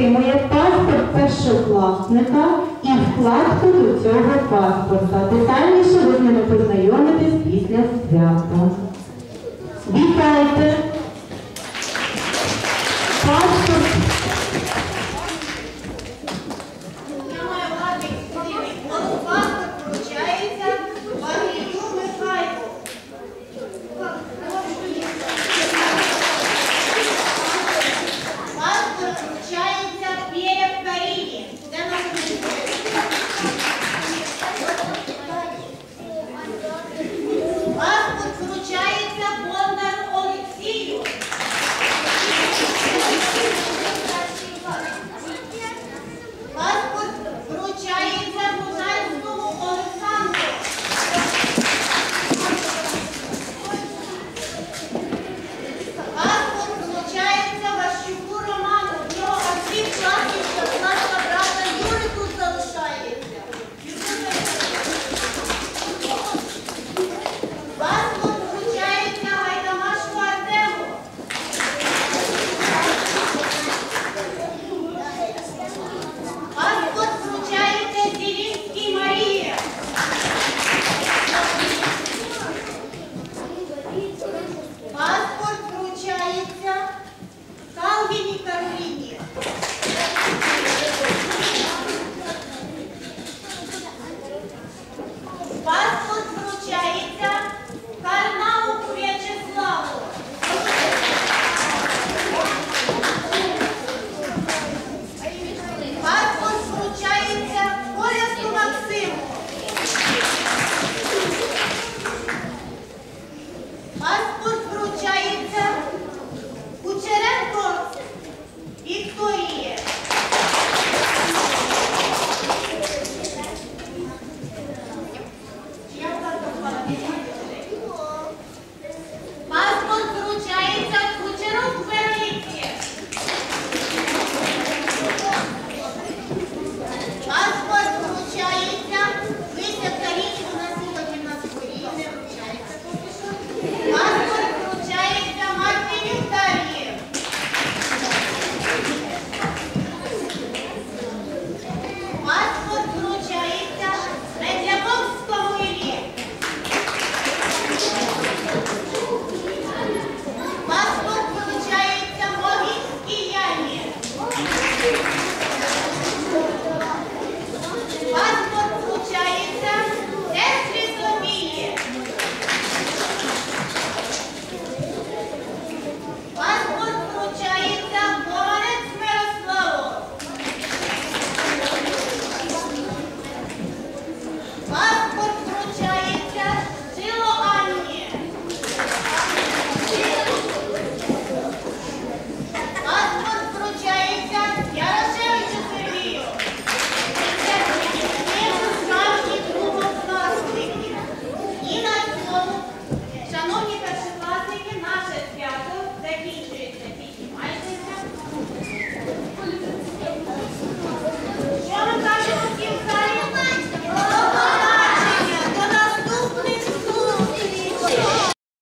отримує паспорт першокласника і вкладку до цього паспорта. Детальніше ви з ними познайомитесь